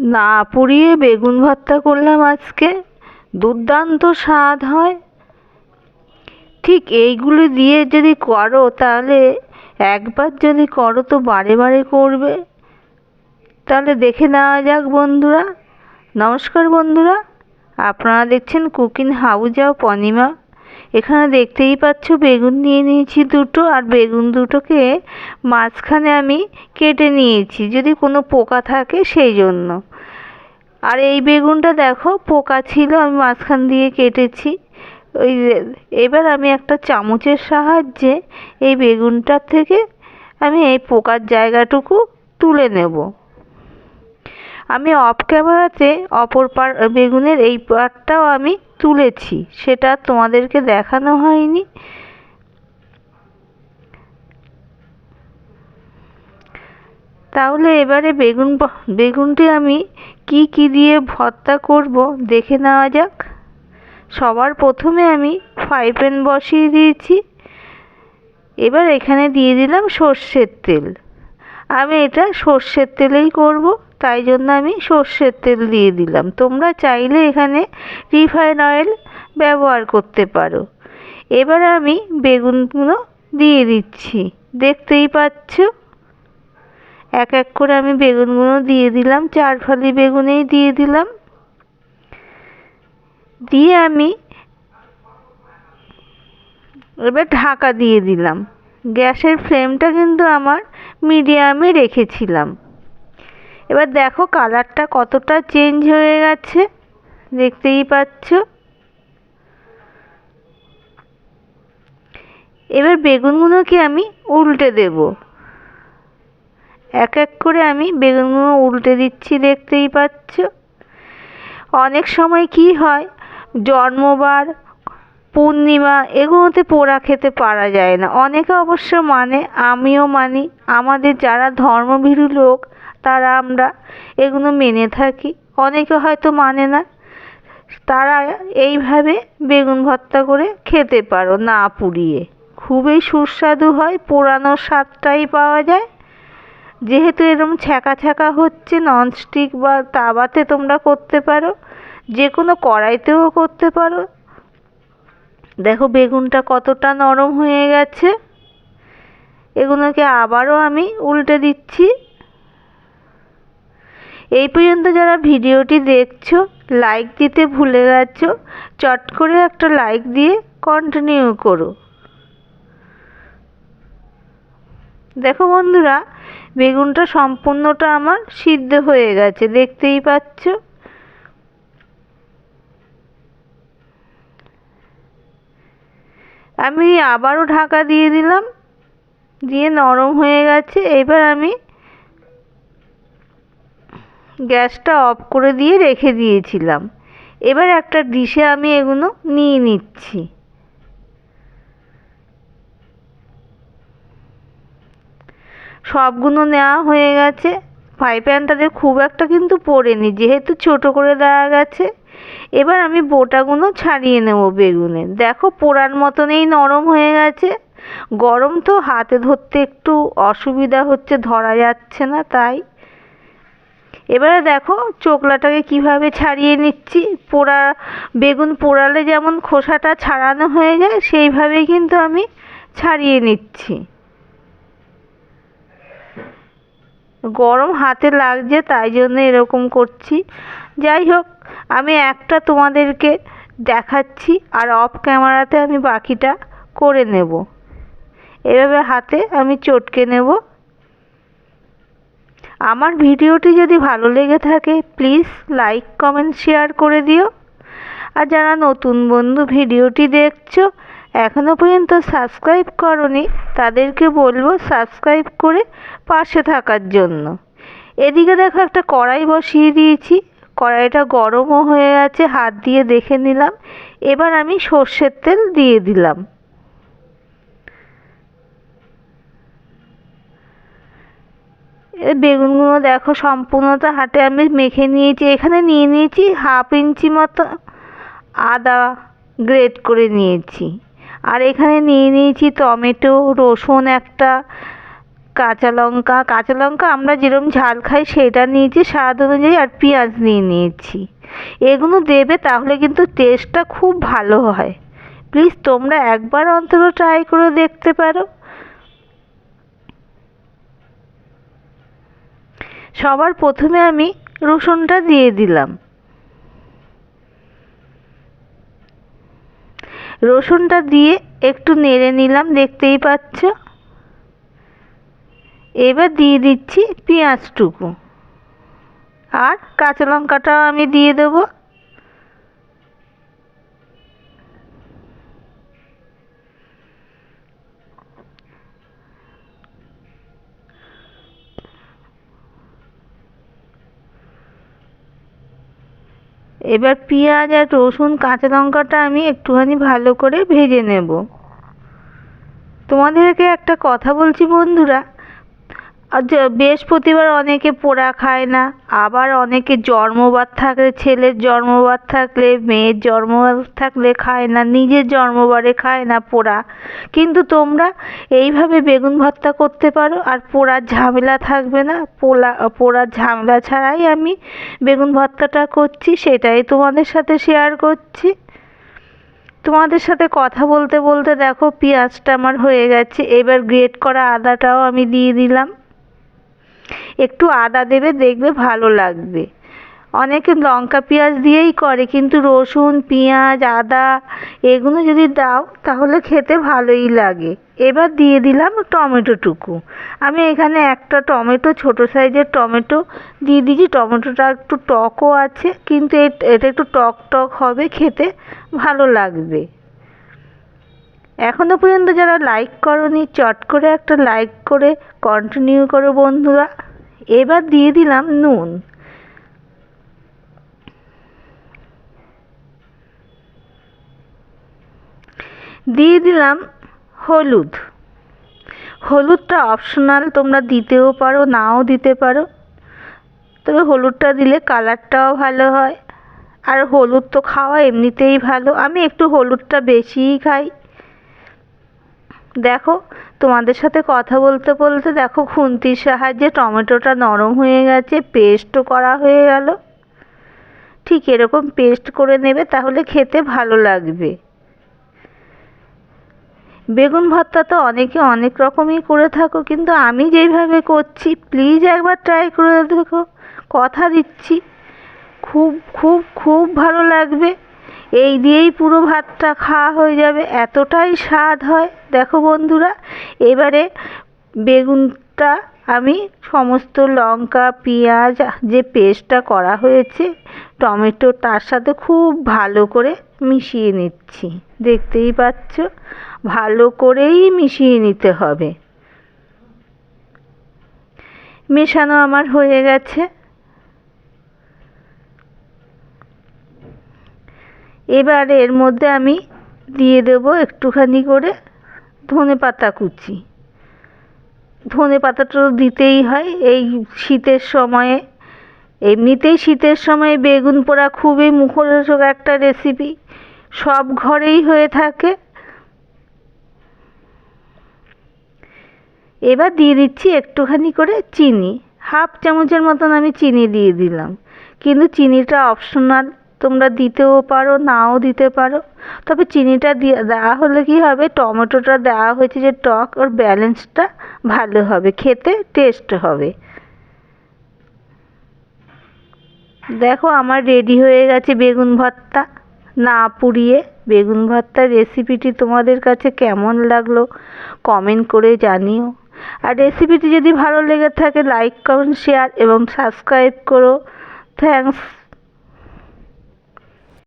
না পুড়িয়ে বেগুন ভর্তা করলাম আজকে। দুর্দান্ত স্বাদ হয়। ঠিক এইগুলো দিয়ে যদি করো, তাহলে একবার যদি করো তো বারে বারে করবে। তাহলে দেখে নেওয়া যাক বন্ধুরা। নমস্কার বন্ধুরা। আপনারা দেখছেন কুকিং হাউস অফ অনিমা। এখানে দেখতেই পাচ্ছ বেগুন নিয়ে নিয়েছি দুটো, আর বেগুন দুটোকে মাঝখানে আমি কেটে নিয়েছি, যদি কোনো পোকা থাকে সেই জন্য। আর এই বেগুনটা দেখো, পোকা ছিল, আমি মাঝখান দিয়ে কেটেছি। ওই এবার আমি একটা চামচের সাহায্যে এই বেগুনটার থেকে আমি এই পোকার জায়গাটুকু তুলে নেব। আমি অফ ক্যামেরাতে অপর পার, বেগুনের এই পার্টটাও আমি তুলেছি, সেটা তোমাদেরকে দেখানো হয়নি। তাহলে এবারে বেগুন বেগুনটি আমি কি কি দিয়ে ভর্তা করব দেখে নেওয়া যাক। সবার প্রথমে আমি ফ্রাই প্যান বসিয়ে দিয়েছি। এবার এখানে দিয়ে দিলাম সর্ষের তেল। আমি এটা সর্ষের তেলেই করব। তাই জন্য আমি সর্ষের তেল দিয়ে দিলাম। তোমরা চাইলে এখানে রিফাইন অয়েল ব্যবহার করতে পারো। এবার আমি বেগুনগুলো দিয়ে দিচ্ছি। দেখতেই পাচ্ছ? এক এক করে আমি বেগুনগুলো দিয়ে দিলাম। চার ফালি বেগুনেই দিয়ে দিলাম। দিয়ে আমি এবার ঢাকা দিয়ে দিলাম। গ্যাসের ফ্লেমটা কিন্তু আমার মিডিয়ামে রেখেছিলাম। এবার দেখো কালারটা কতটা চেঞ্জ হয়ে গেছে। দেখতেই পাচ্ছ। এবার বেগুনগুলোকে আমি উল্টে দেব। এক এক করে আমি বেগুনগুলো উল্টে দিচ্ছি, দেখতেই পাচ্ছ। অনেক সময় কি হয়, জন্মবার, পূর্ণিমা এগুলোতে পোড়া খেতে পারা যায় না। অনেকে অবশ্য মানে আমিও মানি। আমাদের যারা ধর্মভীরু লোক তারা আমরা এগুলো মেনে থাকি। অনেকে হয়তো মানে না, তারা এইভাবে বেগুন ভর্তা করে খেতে পারো না পুড়িয়ে। খুবই সুস্বাদু হয় পোড়ানোর স্বাদটাই পাওয়া যায়। যেহেতু এরকম ছ্যাঁকা ছ্যাঁকা হচ্ছে ননস্টিক বা তাওয়াতে তোমরা করতে পারো যে কোনো কড়াইতেও করতে পারো। দেখো বেগুনটা কতটা নরম হয়ে গেছে। এগুলোকে আবারও আমি উল্টে দিচ্ছি। এই পর্যন্ত যারা ভিডিওটি দেখছ লাইক দিতে ভুলে গেছো চট করে একটা লাইক দিয়ে কন্টিনিউ করো। দেখো বন্ধুরা, বেগুনটা সম্পূর্ণটা আমার সিদ্ধ হয়ে গেছে, দেখতেই পাচ্ছ? আমি আবারও ঢাকা দিয়ে দিলাম, দিয়ে নরম হয়ে গেছে, এবার আমি গ্যাসটা অফ করে দিয়ে রেখে দিয়েছিলাম। এবার একটা ডিশে আমি এগুলো নিয়ে নিচ্ছি। সবগুলো নেওয়া হয়ে গেছে। ফ্রাই প্যানটাতে খুব একটা কিন্তু পড়েনি, যেহেতু ছোট করে দেওয়া গেছে। এবার আমি বোটাগুলো ছাড়িয়ে নেব বেগুনে। দেখো পোড়ার মতনই নরম হয়ে গেছে। গরম তো হাতে ধরতে একটু অসুবিধা হচ্ছে, ধরা যাচ্ছে না, তাই এবারে দেখো চোকলাটাকে কীভাবে ছাড়িয়ে নিচ্ছি। পোড়া, বেগুন পোড়ালে যেমন খোসাটা ছাড়ানো হয়ে যায়, সেইভাবে কিন্তু আমি ছাড়িয়ে নিচ্ছি। গরম হাতে লাগছে, তাই জন্য এরকম করছি। যাই হোক, আমি একটা তোমাদেরকে দেখাচ্ছি আর অফ ক্যামেরাতে আমি বাকিটা করে নেব। এভাবে হাতে আমি চটকে নেব। আমার ভিডিওটি যদি ভালো লেগে থাকে প্লিজ লাইক কমেন্ট শেয়ার করে দিও। আর যারা নতুন বন্ধু ভিডিওটি দেখছ এখনও পর্যন্ত সাবস্ক্রাইব করনি, তাদেরকে বলব সাবস্ক্রাইব করে পাশে থাকার জন্য। এদিকে দেখো একটা কড়াই বসিয়ে দিয়েছি। কড়াইটা গরমও হয়ে গেছে হাত দিয়ে দেখে নিলাম। এবার আমি সর্ষের তেল দিয়ে দিলাম। বেগুনগুলো দেখো, সম্পূর্ণটা হাতে আমি মেখে নিয়েছি। এখানে নিয়ে নিয়েছি হাফ ইঞ্চি মতো আদা গ্রেট করে নিয়েছি। আর এখানে নিয়ে নিয়েছি টমেটো, রসুন একটা, কাঁচা লঙ্কা। কাঁচা লঙ্কা আমরা যেরকম ঝাল খাই সেটা নিয়েছি, স্বাদ অনুযায়ী আর পেঁয়াজ নিয়ে নিয়েছি। এগুলো দেবে তাহলে কিন্তু টেস্টটা খুব ভালো হয়। প্লিজ তোমরা একবার অন্তত ট্রাই করে দেখতে পারো। সবার প্রথমে আমি রসুনটা দিয়ে দিলাম। রসুনটা দিয়ে একটু নেড়ে নিলাম, দেখতেই পাচ্ছ? এবার দিয়ে দিচ্ছি পেঁয়াজটুকু। আর কাঁচা লঙ্কাটাও আমি দিয়ে দেবো। এবার পেঁয়াজ আর রসুন, কাঁচা লঙ্কাটা আমি একটুখানি ভালো করে ভেজে নেব। তোমাদেরকে একটা কথা বলছি বন্ধুরা বৃহস্পতিবার অনেকে পোড়া খায় না, আবার অনেকে জন্মবার থাকলে, ছেলের জন্মবার থাকলে, মেয়ের জন্মবার থাকলে খায় না, নিজের জন্মবারে খায় না পোড়া। কিন্তু তোমরা এইভাবে বেগুন ভর্তা করতে পারো, আর পোড়ার ঝামেলা থাকবে না। পোলা, পোড়ার ঝামেলা ছাড়াই আমি বেগুন ভর্তাটা করছি, সেটাই তোমাদের সাথে শেয়ার করছি। তোমাদের সাথে কথা বলতে বলতে দেখো, পেঁয়াজটা আমার হয়ে গেছে। এবার গ্রেট করা আদাটাও আমি দিয়ে দিলাম। একটু আদা দেবে, দেখবে ভালো লাগবে। অনেকে লঙ্কা পেঁয়াজ দিয়েই করে, কিন্তু রসুন, পেঁয়াজ, আদা এগুলো যদি দাও, তাহলে খেতে ভালোই লাগে। এবার দিয়ে দিলাম টমেটোটুকু আমি এখানে একটা টমেটো, ছোট সাইজের টমেটো দিয়ে দিয়েছি। টমেটোটা একটু টকও আছে, কিন্তু এটা একটু টক টক হবে, খেতে ভালো লাগবে। এখনও পর্যন্ত যারা লাইক করনি, চট করে একটা লাইক করে কন্টিনিউ করো বন্ধুরা। এবার দিয়ে দিলাম নুন। দিয়ে দিলাম হলুদ। হলুদটা অপশনাল তোমরা দিতেও পারো, নাও দিতে পারো। তবে হলুদটা দিলে কালারটাও ভালো হয়। আর হলুদ তো খাওয়া এমনিতেই ভালো। আমি একটু হলুদটা বেশিই খাই। দেখো, তোমাদের সাথে কথা বলতে বলতে দেখো খুন্তির সাহায্যে টমেটোটা নরম হয়ে গেছে পেস্টও করা হয়ে গেল। ঠিক এরকম পেস্ট করে নেবে তাহলে খেতে ভালো লাগবে। বেগুন ভর্তা তো অনেকে অনেক রকমই করে থাকো, কিন্তু আমি যেইভাবে করছি প্লিজ একবার ট্রাই করে দেখো। কথা দিচ্ছি। খুব খুব খুব ভালো লাগবে। এই দিয়েই পুরো ভাতটা খাওয়া হয়ে যাবে। এতটাই স্বাদ হয়। দেখো বন্ধুরা, এবারে বেগুনটা আমি সমস্ত লঙ্কা, পেঁয়াজ, যে পেস্টটা করা হয়েছে, টমেটো, তার সাথে খুব ভালো করে মিশিয়ে নিচ্ছি। দেখতেই পাচ্ছ? ভালো করেই মিশিয়ে নিতে হবে। মেশানো আমার হয়ে গেছে। এবার এর মধ্যে আমি দিয়ে দেব একটুখানি করে ধনে পাতা কুচি। ধনে পাতাটা দিতেই হয়, এই শীতের সময়ে। এমনিতেই শীতের সময় বেগুন পোড়া খুবই মুখরোচক একটা রেসিপি সব ঘরেই হয়ে থাকে। এবার দিয়ে দিচ্ছি একটুখানি করে চিনি। হাফ চামচের মতন আমি চিনি দিয়ে দিলাম। কিন্তু চিনিটা অপশনাল তোমরা দিতেও পারো, নাও দিতে পারো। তবে চিনিটা দিয়ে দেওয়া হলে কি হবে? টমেটোটা দেওয়া হয়েছে যে টক, ওর ব্যালেন্সটা ভালো হবে, খেতে টেস্ট হবে। দেখো আমার রেডি হয়ে গেছে বেগুন ভর্তা। না পুড়িয়ে বেগুন ভর্তার রেসিপিটি তোমাদের কাছে কেমন লাগল কমেন্ট করে জানিও। আর রেসিপিটি যদি ভালো লেগে থাকে, লাইক, কমেন্ট, শেয়ার এবং সাবস্ক্রাইব করো। থ্যাংকস।